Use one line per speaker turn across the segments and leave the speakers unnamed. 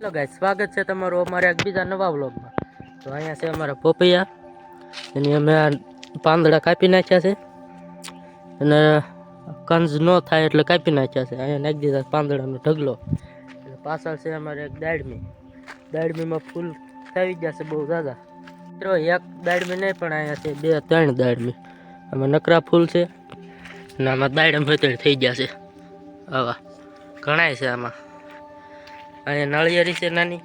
Hello ગાય સ્વાગત છે તમારું અમારા એક બીજા નવા વ્લોગમાં. તો અહીંયા છે અમારા પોપૈયા. એની અમે આ પાંદડા કાપી નાખ્યા છે. અને કંજ ન થાય એટલે કાપી નાખ્યા છે. અહીંયા નાખી દીધા પાંદડાનો ઢગલો. એટલે પાછળ છે અમારે એક દાડમી. દાડમીમાં ફૂલ થઈ છે બહુ દાદા મિત્રો, એક દાડમી નહીં, પણ અહીંયા છે બે, ત્રણ દાડમી. આમાં નકરા ફૂલ છે. અને આમાં દાડમ ભેતળ થઈ ગયા છે. આવા, ઘણાય છે આમાં. અહીંયા નળિયેરી છે નાની.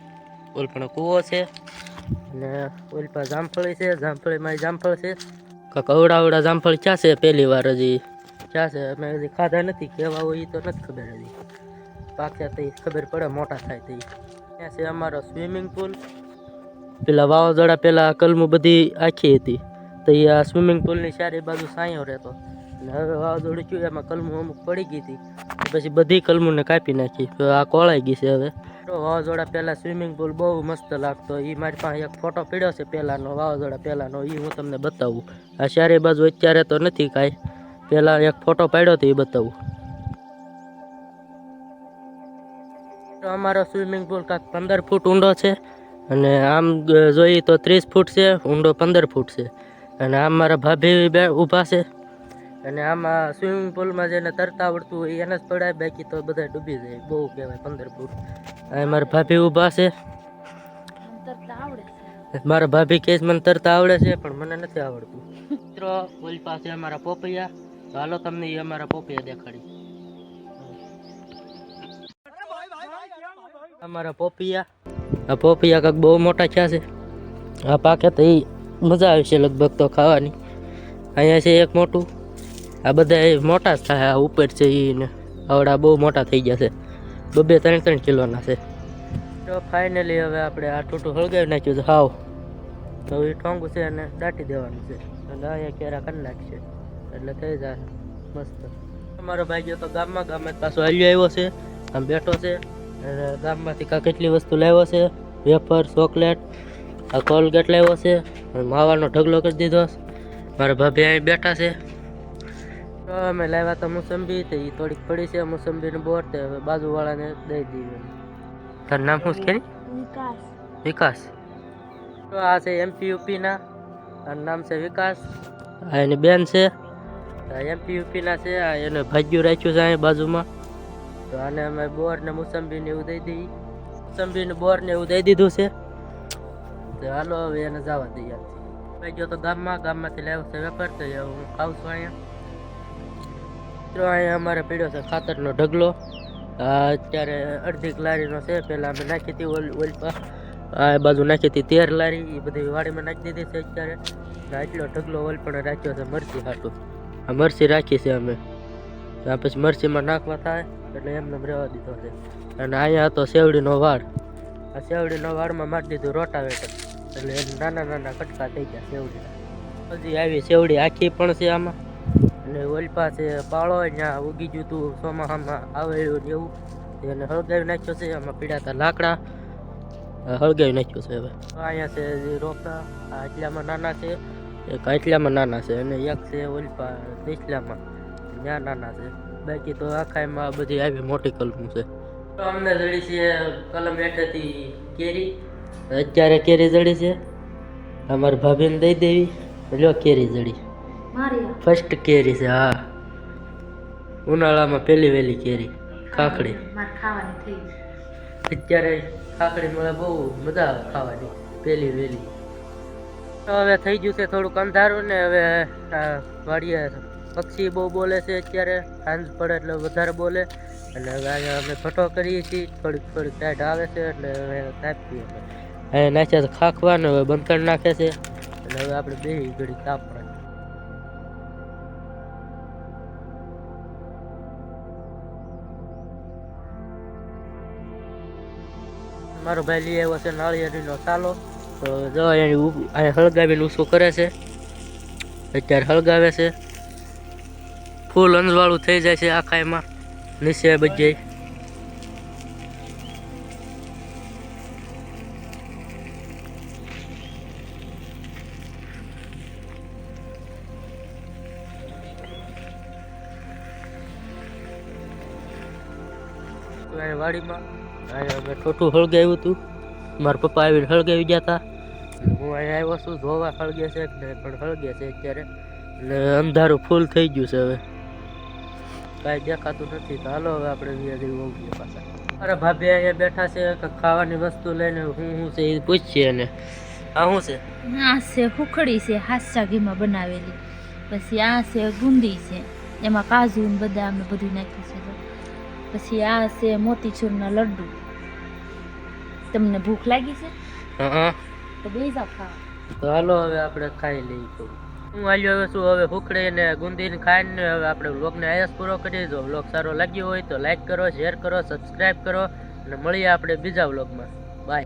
ઓલ પણ કૂવો છે. અને ઓલ પર જામફળી છે. જામફળીમાં જામફળ છે. કાંક અવડા અવડા જામફળ ક્યાં છે? પહેલી વાર હજી ક્યાં છે? અમે હજી ખાધા નથી. કેવા હોય એ તો નથી ખબર હજી. પાક્યા તો ઈ ખબર પડે, મોટા થાય તો ઈ. ત્યાં છે અમારો સ્વિમિંગ પુલ? પેલા વાવાઝોડા પહેલાં કલમું બધી આખી હતી. તો એ આ સ્વિમિંગ પુલની ચારે બાજુ સાયો રહેતો. અને હવે વાવાઝોડું થયું, એમાં કલમું અમુક પડી ગઈ હતી. પછી બધી કલમુને કાપી નાખી. તો આ કોળાઈ ગઈ છે હવે. તો વાવાઝોડા પહેલાં સ્વિમિંગ પુલ બહુ મસ્ત લાગતો. એ મારી પાસે એક ફોટો પડ્યો છે પહેલાંનો વાવાઝોડા પહેલાંનો. એ હું તમને બતાવું. આ ચારે બાજુ અત્યારે તો નથી કાંઈ. પહેલાં એક ફોટો પાડ્યો તો એ બતાવું. અમારો સ્વિમિંગ પુલ કાંક પંદર ફૂટ ઊંડો છે અને આમ જોઈએ તો ત્રીસ ફૂટ છે, ઊંડો પંદર ફૂટ છે. અને આમ મારા ભાભી ઊભા છે. અને આમાં સ્વિમિંગ પુલમાં જેને તરતા આવડતું હોય, એને જ પડાય, બાકી તો બધા ડૂબી જાય. બહુ કહેવાય, પંદર ફૂટ આ મારા ભાભી ઊભા છે. મારા ભાભી કેસ મને તરતા આવડે છે, પણ મને નથી આવડતું. મિત્રો ઓલ પાસે અમારા પોપૈયા. તો હાલો તમને એ અમારા પોપૈયા દેખાડી. અમારા પોપૈયા. આ પોપૈયા કાંક બહુ મોટા થયા છે. આ પાકે તો એ મજા આવશે લગભગ તો ખાવાની. અહીંયા છે એક મોટું. આ બધા મોટા જ થાય, આ ઉપર છે એને આવડા બહુ મોટા થઈ ગયા છે. બબે ત્રણ ત્રણ કિલોના છે. તો ફાઇનલી હવે આપણે આ ટૂટું હળગાવી નાખ્યું છે. હાવ. તો એ ઠોંગું છે અને દાટી દેવાનું છે. અને અહીંયા કેરા કરી નાખશે. એટલે થઈ જાય. મસ્ત. અમારો ભાઈ ગયો તો ગામમાં ગામે પાછો હાલ્યો આવ્યો છે. આમ બેઠો છે. અને ગામમાંથી કાંઈ કેટલી વસ્તુ લાવ્યો છે. વેફર, ચોકલેટ, આ કોલગેટ લાવ્યો છે. માવાનો ઢગલો કરી દીધો મારા ભાભી અહીં બેઠા છે. તો અમે લાવ્યા તો મોસંબી તો એ થોડીક પડી છે મોસંબીનું બોર તે હવે બાજુવાળાને દઈ દીધી. તારું નામ શું છે
વિકાસ.
વિકાસ. તો આ છે એમપી યુપીના આનું નામ છે વિકાસ. આ એની બેન છે. આ એમપી યુપીના છે આ એને ભાગ્યું રાખ્યું છે અહીં બાજુમાં. તો આને અમે બોર ને મોસંબી ને એવું દઈ દઈએ મોસંબી ને બોર ને એવું દઈ દીધું છે. તો હાલો હવે એને જવા દઈએ. ભાઈ ગયો તો ગામમાં ગામમાંથી લાવ્યો છે વેપાર તો હું ખાઉં છું અહીંયા. મિત્રો અહીંયા અમારે પીડ્યો છે ખાતરનો ઢગલો. આ અત્યારે અડધી લારીનો છે, પહેલાં અમે નાખી હતી ઓલ ઓલ પર આ બાજુ નાખી હતી તેર લારી એ બધી વાડીમાં નાખી દીધી છે અત્યારે. ને આટલો ઢગલો ઓલ પણ રાખ્યો છે મરચી હાટું. આ મરચી રાખી છે અમે. આ પછી મરચીમાં નાખવા થાય, એટલે એમને એમ રહેવા દીધો છે. અને અહીંયા હતો શેવડીનો વાડ આ શેવડીનો વાડમાં મારી દીધું રોટાવેટર. એટલે એને નાના નાના કટકા થઈ ગયા શેવડીના. હજી આવી શેવડી આખી પણ છે આમાં. અને ઓલપા છે પાળો ત્યાં ઉગી ગયું હતું ચોમાસામાં આવેલું ને એવું. એને હળગાવી નાખ્યો છે એમાં પીડાતા લાકડા. હળગાવી નાખ્યું છે હવે. અહીંયા છે રોપા, આ આટલામાં નાના છે, એક આટલામાં નાના છે અને એક છે ઓલપા નીચલામાં. ત્યાં નાના છે. બાકી તો આખા એમાં બધી આવી મોટી કલમ છે. અમને જડી છે કલમ હેઠળથી કેરી. અત્યારે કેરી જડી છે. અમારી ભાભીને દઈ દેવી. લ્યો કેરી જડી. ફર્સ્ટ કેરી છે હા. ઉનાળામાં પહેલી વહેલી કેરી કાકડી
મારે ખાવાની થઈ
અત્યારે કાકડી મળે બહુ મજા આવે ખાવાની પહેલી વહેલી હવે થઈ ગયું છે થોડુંક અંધારું ને હવે વાડીએ પક્ષી બહુ બોલે છે અત્યારે સાંજ પડે એટલે વધારે બોલે. અને હવે અહીંયા અમે ફટો કરીએ છીએ થોડીક થોડીક ટાઈટ આવે છે એટલે હવે કાપીએ. અહીંયા નાખ્યા તો ખાખવા હવે બંધ કરી નાખે છે. અને હવે આપણે બે ઘડી તાપ મારો ભાઈ લઈ આવ્યો છે નાળિયેરીનો તાલો તો જો અહીંયા હળગાવીને ઊંચું કરે છે. અત્યારે હળગાવે છે. ફૂલ અંજવાળું થઈ જાય છે આખા એમાં. નીચે બધે. વાડીમાં અમે ઠોઠું હળગાવ્યું હતું મારા પપ્પા આવીને હળગાવી ગયા હતા હું અહીંયા આવ્યો છું, જોવા હળગે છે પણ હળગે છે અત્યારે. એટલે અંધારું ફૂલ થઈ ગયું છે હવે. કાંઈ દેખાતું નથી. તો હાલો હવે આપણે વ્યાજી ઓગીએ પાછા. અરે ભાભી અહીંયા બેઠા છે ખાવાની વસ્તુ લઈને હું શું છે એ પૂછીએ એને. આ શું છે?
આ છે હુખડી છે હાસ્યા ઘીમાં બનાવેલી. પછી આ છે ગુંદી છે, એમાં કાજુ ને બદામ અમે બધું નાખ્યું છે. પછી આ છે મોતીચૂરના લડ્ડુ. તમને ભૂખ લાગી છે? તો બે જાવ ખાવા.
તો હાલો હવે આપણે ખાઈ લઈએ તો હું આવ્યો હવે શું હવે ફૂકડી ને ગુંદીને ખાઈને હવે આપણે વ્લોગને આયસ પૂરો કરી દો વ્લોગ સારો લાગ્યો હોય તો લાઈક કરો શેર કરો સબસ્ક્રાઈબ કરો. અને મળીએ આપણે બીજા વ્લોગમાં.